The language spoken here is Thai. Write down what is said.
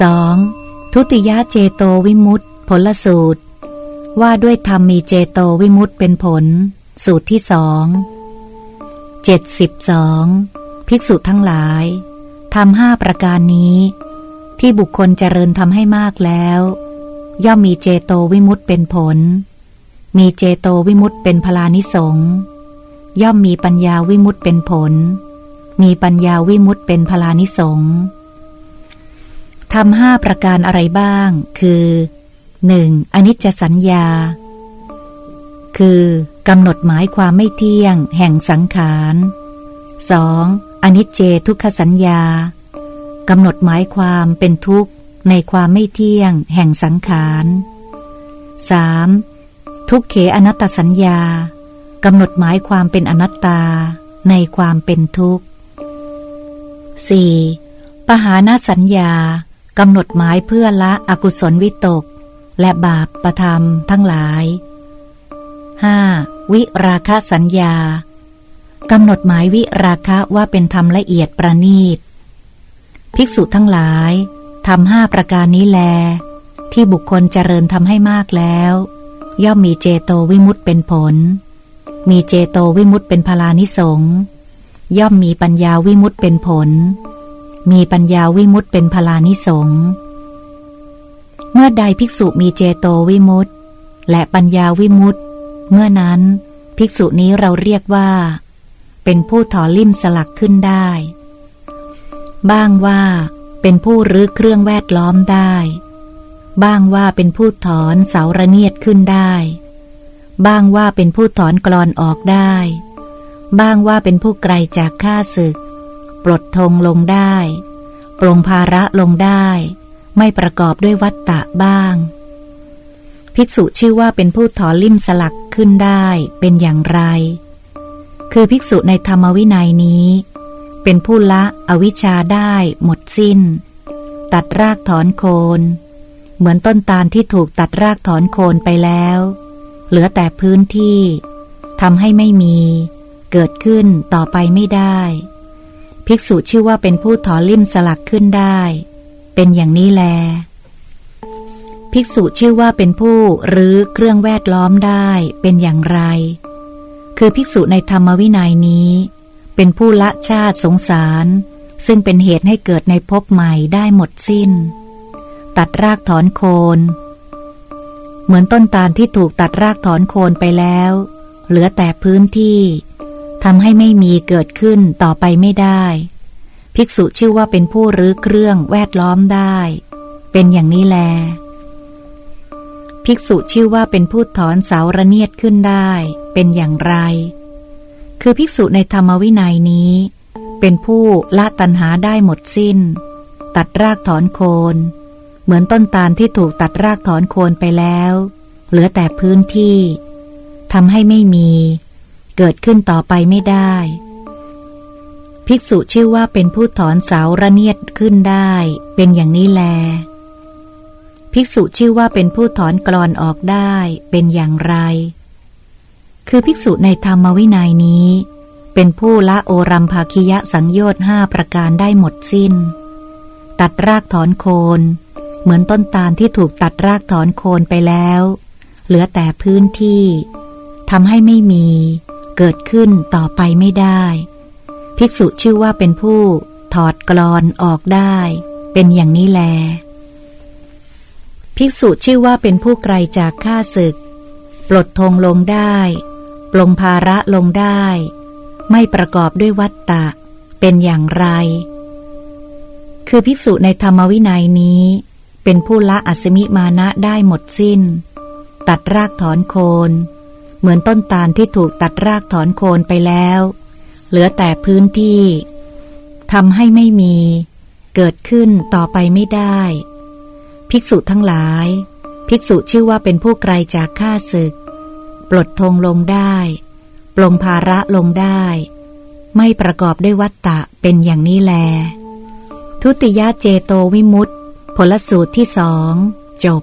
2. ทุติยะเจโตวิมุตติ ผลสูตร ว่าด้วยธรรมมีเจโตวิมุตติเป็นผล สูตรที่สองเจ็ดสิบสองภิกษุทั้งหลายทำห้าประการนี้ ที่บุคคลเจริญทำให้มากแล้ว ย่อมมีเจโตวิมุตติเป็นผล มีเจโตวิมุตติเป็นพลานิสงย่อมมีปัญญาวิมุตติเป็นผล มีปัญญาวิมุตติเป็นพลานิสงส์ ทำห้าประการอะไรบ้าง คือ 1. อนิจจสัญญา คือกำหนดหมายความไม่เที่ยง แห่งสังขาร 2. อนิจเจทุกขสัญญากำหนดหมายความเป็นทุกข์ในความไม่เที่ยง แห่งสังขาร 3. ทุกเขอนัตตสัญญากำหนดหมายความเป็นอนัตตาในความเป็นทุกข์ 4. ปหานสัญญา กำหนดหมายเพื่อละอกุศลวิตก และบาปประธรรมทั้งหลาย 5. วิราคะสัญญากำหนดหมายวิราคะว่าเป็นธรรมละเอียดประณีต ภิกษุทั้งหลายทำห้าประการนี้แล ที่บุคคลเจริญทำให้มากแล้ว ย่อมมีเจโตวิมุตเป็นผล มีเจโตวิมุตเป็นพลานิสงย่อมมีปัญญาวิมุตเป็นผล มีปัญญาวิมุตเป็นพลานิสงเมื่อใดภิกษุมีเจโตวิมุตและปัญญาวิมุตเมื่อนั้น ภิกษุนี้เราเรียกว่า เป็นผู้ถอลิ่มสลักขึ้นได้ บ้างว่าเป็นผู้รื้อเครื่องแวดล้อมได้ บ้างว่าเป็นผู้ถอนเสาระเนียดขึ้นได้ บ้างว่าเป็นผู้ถอนกรอนออกได้ บ้างว่าเป็นผู้ไกลจากข้าศึก ปลดธงลงได้ ปรงภาระลงได้ ไม่ประกอบด้วยวัตตะบ้าง ภิกษุชื่อว่าเป็นผู้ถอนลิ่มสลักขึ้นได้เป็นอย่างไร คือภิกษุในธรรมวินัยนี้ เป็นผู้ละอวิชชาได้หมดสิ้น ตัดรากถอนโคน เหมือนต้นตาลที่ถูกตัดรากถอนโคนไปแล้ว เหลือแต่พื้นที่ทำให้ไม่มี เกิดขึ้นต่อไปไม่ได้ ภิกษุชื่อว่าเป็นผู้ถอนลิ่มสลักขึ้นได้ เป็นอย่างนี้แล ภิกษุชื่อว่าเป็นผู้หรือเครื่องแวดล้อมได้ เป็นอย่างไร คือภิกษุในธรรมวินัยนี้ เป็นผู้ละชาติสงสาร ซึ่งเป็นเหตุให้เกิดในภพใหม่ได้หมดสิ้น ตัดรากถอนโคน เหมือนต้นตาลที่ถูกตัดรากถอนโคนไปแล้ว เหลือแต่พื้นที่ ทำให้ไม่มีเกิดขึ้นต่อไปไม่ได้ ภิกษุชื่อว่าเป็นผู้รื้อเครื่องแวดล้อมได้ เป็นอย่างนี้แล ภิกษุชื่อว่าเป็นผู้ถอนเสาระเนียดขึ้นได้ เป็นอย่างไร คือภิกษุในธรรมวินัยนี้ เป็นผู้ละตัณหาได้หมดสิ้น ตัดรากถอนโคน เหมือนต้นตาลที่ถูกตัดรากถอนโคนไปแล้ว เหลือแต่พื้นที่ทำให้ไม่มี เกิดขึ้นต่อไปไม่ได้ ภิกษุชื่อว่าเป็นผู้ถอนเสาระเนียดขึ้นได้ เป็นอย่างนี้แล ภิกษุชื่อว่าเป็นผู้ถอนกรอนออกได้ เป็นอย่างไร คือภิกษุในธรรมวินัยนี้ เป็นผู้ละโอรัมภาคิยะสังโยชน์ห้าประการได้หมดสิ้น ตัดรากถอนโคนเหมือนต้นตาลที่ถูกตัดรากถอนโคนไปแล้ว เหลือแต่พื้นที่ทำให้ไม่มี เกิดขึ้นต่อไปไม่ได้ ภิกษุชื่อว่าเป็นผู้ถอดกรอนออกได้ เป็นอย่างนี้แล ภิกษุชื่อว่าเป็นผู้ไกลจากข้าศึก ปลดธงลงได้ ปลงภาระลงได้ ไม่ประกอบด้วยวัตตะ เป็นอย่างไร คือภิกษุในธรรมวินัยนี้ เป็นผู้ละอัสมิมานะได้หมดสิ้น ตัดรากถอนโคน เหมือนต้นตาลที่ถูกตัดรากถอนโคนไปแล้ว เหลือแต่พื้นที่ทำให้ไม่มี เกิดขึ้นต่อไปไม่ได้ ภิกษุทั้งหลาย ภิกษุชื่อว่าเป็นผู้ไกลจากข้าศึก ปลดธงลงได้ ปลงภาระลงได้ ไม่ประกอบด้วยวัตตะเป็นอย่างนี้แล ทุติยเจโตวิมุตต์ผลสูตรที่สอง จบ